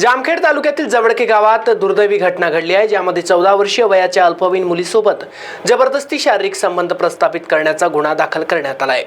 जामखेड तालुक्यातील जवळके गावात दुर्दैवी घटना घडली आहे ज्यामध्ये चौदा वर्षीय वयाच्या अल्पवयीन मुलीसोबत जबरदस्ती शारीरिक संबंध प्रस्थापित करण्याचा गुन्हा दाखल करण्यात आला आहे.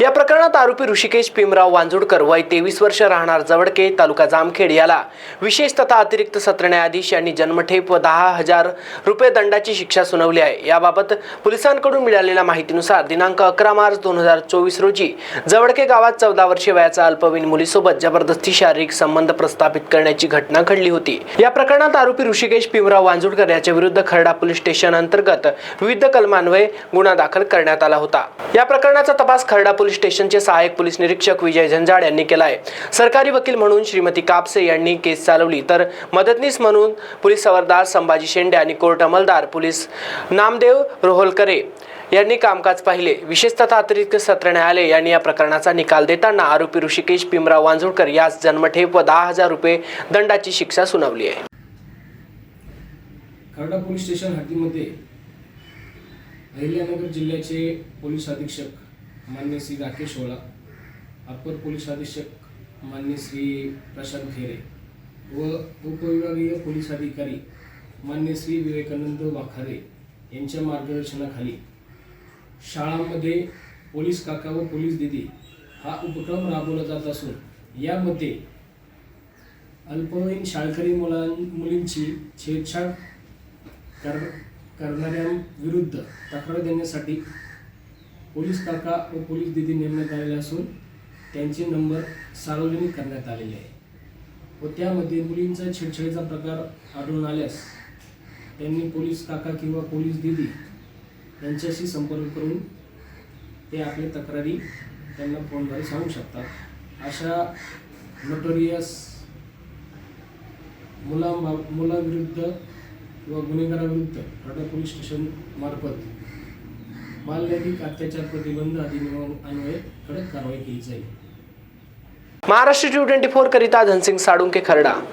या प्रकरणात आरोपी ऋषिकेश भीमराव वांजुडकर वय तेवीस वर्ष राहणार जवळके तालुका जामखेड याला विशेष तथा अतिरिक्त सत्र न्यायाधीश यांनी जन्मठेप व दहा हजार रुपये दंडाची शिक्षा सुनावली आहे. याबाबत पोलिसांकडून मिळालेल्या माहितीनुसार दिनांक अकरा मार्च दोन हजार चोवीस रोजी जवळके गावात चौदा वर्षीय वयाच्या अल्पवयीन मुलीसोबत जबरदस्ती शारीरिक संबंध प्रस्थापित करण्याची घटना घडली होती. या प्रकरणात आरोपी ऋषिकेश पिवराव वांजुडकर याच्या विरुद्ध खरडा पोलीस स्टेशन अंतर्गत विविध कलमान्वये गुन्हा दाखल करण्यात आला होता. या प्रकरणाचा तपास खरडा पोलीस स्टेशनचे सहाय्यक पोलीस निरीक्षक विजय झंझाड यांनी केला आहे सरकारी वकील म्हणून श्रीमती कापसे यांनी केस चालवली. तर मदतनीस म्हणून पोलीस सवारदार संभाजी शेंडे आणि कोर्ट अंमलदार पोलीस नामदेव रोहलकरे यांनी कामकाज पाहिले. विशेषतः अतिरिक्त सत्र न्यायालय यांनी या प्रकरणाचा निकाल देताना आरोपी ऋषिकेश भीमराव वांजुळकर यास जन्मठेप व दहा हजार रुपये दंडाची शिक्षा सुनावली आहे. खर्डा पोलीस स्टेशन हद्दीमध्ये अहिल्यानगर जिल्ह्याचे पोलीस अधीक्षक मान्य श्री राकेश ओळा अप्पर पोलीस अधीक्षक मान्य श्री प्रशांत खेरे व उपविभागीय पोलीस अधिकारी मान्य श्री विवेकानंद वाखारे यांच्या मार्गदर्शनाखाली शाळांमध्ये पोलीस काका व पोलीस दिदी हा उपक्रम राबवला जात असून यामध्ये अल्पवयीन शाळकरी मुलां मुलींची छेडछाड कर करणाऱ्यांविरुद्ध तक्रार देण्यासाठी पोलीस काका व पोलीस दिदी नेमण्यात आलेले असून त्यांचे नंबर सार्वजनिक करण्यात आलेले आहे व त्यामध्ये मुलींचा छेडछाडीचा प्रकार आढळून आल्यास त्यांनी पोलीस काका किंवा पोलीस दिदी यांच्याशी संपर्क करून ते आपल्या तक्रारी त्यांना फोनद्वारे सांगू शकतात अशा नोटोरियस मुला मुलाविरुद्ध किंवा गुन्हेगाराविरुद्ध खरडा पोलीस स्टेशन मार्फत बाललैंगिक अत्याचार प्रतिबंध अधिनियमान्वये कडक कारवाई केली जाईल. महाराष्ट्र टू ट्वेंटी फोर करिता धनसिंग साळुंके खरडा